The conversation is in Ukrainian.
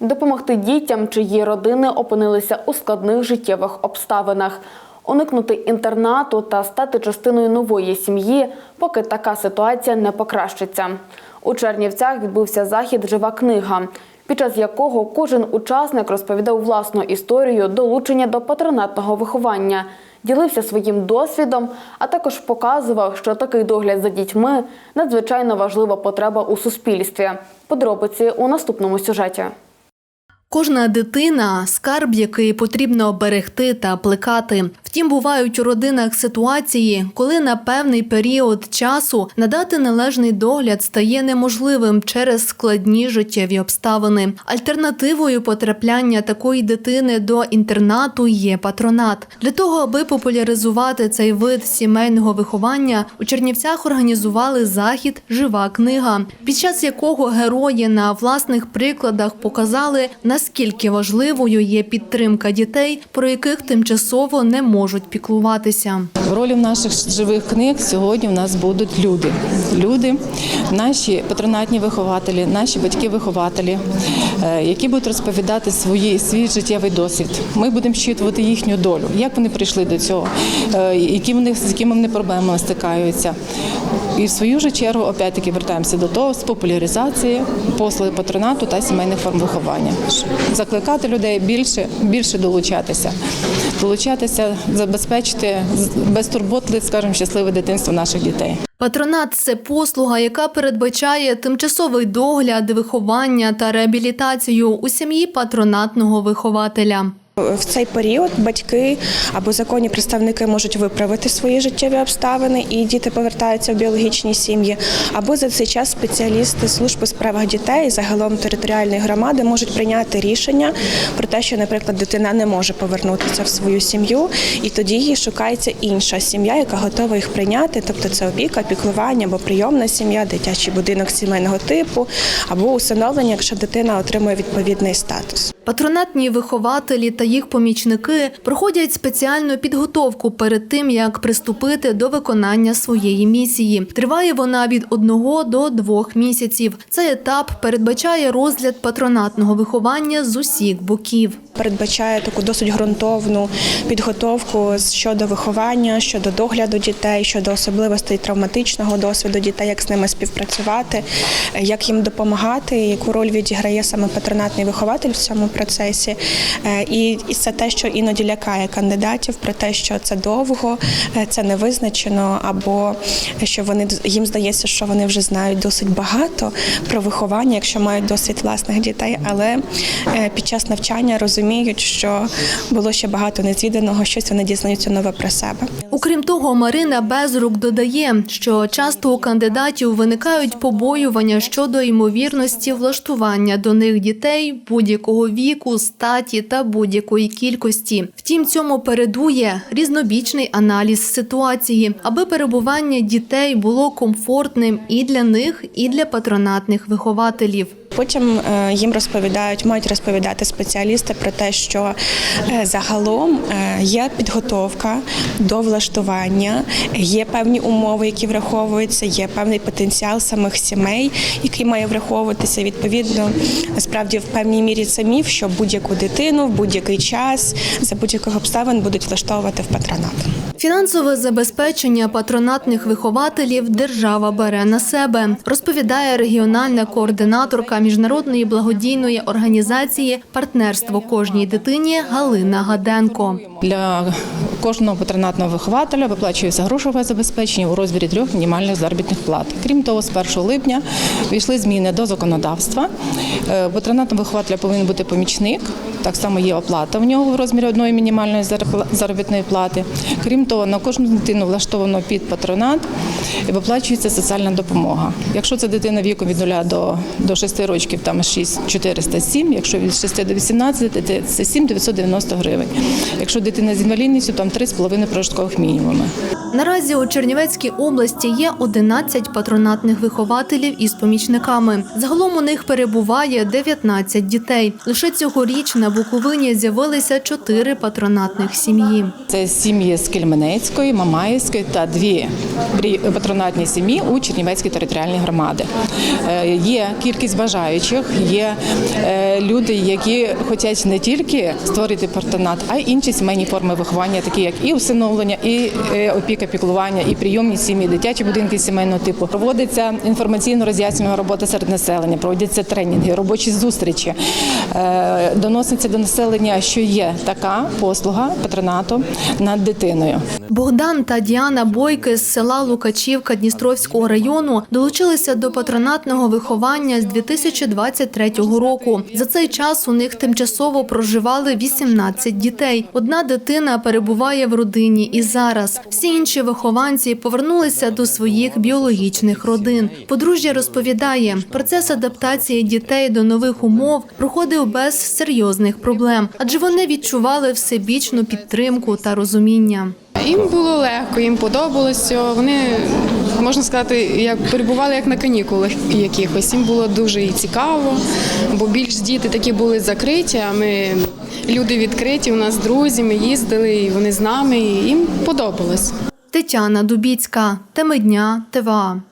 допомогти дітям, чиї родини опинилися у складних життєвих обставинах, уникнути інтернату та стати частиною нової сім'ї, поки така ситуація не покращиться. У Чернівцях відбувся захід Жива книга, під час якого кожен учасник розповідав власну історію долучення до патронатного виховання, ділився своїм досвідом, а також показував, що такий догляд за дітьми надзвичайно важлива потреба у суспільстві. Подробиці у наступному сюжеті. Кожна дитина скарб, який потрібно берегти та плекати. Втім, бувають у родинах ситуації, коли на певний період часу надати належний догляд стає неможливим через складні життєві обставини. Альтернативою потрапляння такої дитини до інтернату є патронат. Для того, аби популяризувати цей вид сімейного виховання, у Чернівцях організували захід Жива книга, під час якого герої на власних прикладах показали, наскільки важливою є підтримка дітей, про яких тимчасово не можуть піклуватися. В ролі наших живих книг сьогодні в нас будуть люди. Люди, наші патронатні вихователі, наші батьки-вихователі, е, які будуть розповідати свої, свій життєвий досвід. Ми будемо щитувати їхню долю, як вони прийшли до цього, е, які вони, з якими вони проблемами стикаються. І в свою же чергу, опять-таки, вертаємося до того, з популяризації послуги патронату та сімейних форм виховання. Закликати людей більше, більше долучатися, долучатися, забезпечити безтурботне, скажімо, щасливе дитинство наших дітей. Патронат це послуга, яка передбачає тимчасовий догляд, виховання та реабілітацію у сім'ї патронатного вихователя. В цей період батьки або законні представники можуть виправити свої життєві обставини, і діти повертаються в біологічні сім'ї. Або за цей час спеціалісти служби у справах дітей загалом територіальної громади можуть прийняти рішення про те, що, наприклад, дитина не може повернутися в свою сім'ю, і тоді їй шукається інша сім'я, яка готова їх прийняти. Тобто це опіка, піклування або прийомна сім'я, дитячий будинок сімейного типу, або усиновлення, якщо дитина отримує відповідний статус. Патронатні вихователі та їх помічники проходять спеціальну підготовку перед тим, як приступити до виконання своєї місії. Триває вона від одного до двох місяців. Цей етап передбачає розгляд патронатного виховання з усіх боків. передбачає таку досить ґрунтовну підготовку щодо виховання, щодо догляду дітей, щодо особливостей травматичного досвіду дітей, як з ними співпрацювати, як їм допомагати, яку роль відіграє саме патронатний вихователь в цьому процесі. Е, І і це те, що іноді лякає кандидатів про те, що це довго, е, це не визначено, або що вони їм здається, що вони вже знають досить багато про виховання, якщо мають досвід власних дітей, але е, під час навчання розуміють, що було ще багато незвіданого, щось вони дізнаються нове про себе. Окрім того, Марина Безрук додає, що часто у кандидатів виникають побоювання щодо ймовірності влаштування до них дітей будь-якого віку, статі та будь-якої кількості. Втім, цьому передує різнобічний аналіз ситуації, аби перебування дітей було комфортним і для них, і для патронатних вихователів. Потім е, їм розповідають, мають розповідати спеціалісти про те, що е, загалом е, є підготовка до влаштування, є певні умови, які враховуються, є певний потенціал самих сімей, який має враховуватися. Відповідно, насправді в певній мірі це що будь-яку дитину в будь-який час за будь-яких обставин будуть влаштовувати в патронат. Фінансове забезпечення патронатних вихователів держава бере на себе, розповідає регіональна координаторка міжнародної благодійної організації Партнерство кожній дитині Галина Гаденко. Для кожного патронатного вихователя виплачується грошове забезпечення у розмірі трьох мінімальних заробітних плат. Крім того, з 1 липня війшли зміни до законодавства. Е, Патронатного вихователя повинен бути помічник. Так само є оплата в нього в розмірі одної мінімальної заробітної плати. Крім того, на кожну дитину влаштовано під патронат і виплачується соціальна допомога. Якщо це дитина віком від 0 до, до 6 років, там 6 407, якщо від 6 до 18, то це 7 990 гривень. Якщо дитина з інвалідністю, там 3,5 прожиткових мінімуми. Наразі у Чернівецькій області є 11 патронатних вихователів із помічниками. Загалом у них перебуває 19 дітей. Лише цьогоріч на Буковині з'явилися 4 патронатних сім'ї. Це сім'ї з Кельменецького Кам'янецької, Мамаївської та дві патронатні сім'ї у Чернівецькій територіальній громади. Е, Є кількість бажаючих, є е, люди, які хочуть не тільки створити патронат, а й інші сімейні форми виховання, такі як і усиновлення, і е, опіка, піклування, і прийомні сім'ї, дитячі будинки сімейного типу. Проводиться інформаційно-роз'яснювальна робота серед населення, проводяться тренінги, робочі зустрічі. Доноситься до населення, що є така послуга патронату над дитиною. Богдан та Діана Бойки з села Лукачівка Дністровського району долучилися до патронатного виховання з 2023 року. За цей час у них тимчасово проживали 18 дітей. Одна дитина перебуває в родині і зараз. Всі інші вихованці повернулися до своїх біологічних родин. Подружжя розповідає, процес адаптації дітей до нових умов проходив без серйозних проблем, адже вони відчували всебічну підтримку та розуміння. Їм було легко, їм подобалося. Вони можна сказати, як перебували як на канікулах якихось. Їм було дуже і цікаво, бо більш діти такі були закриті. А ми люди відкриті. У нас друзі. Ми їздили, і вони з нами. І їм подобалось. Тетяна Дубіцька, теми дня, ТВА.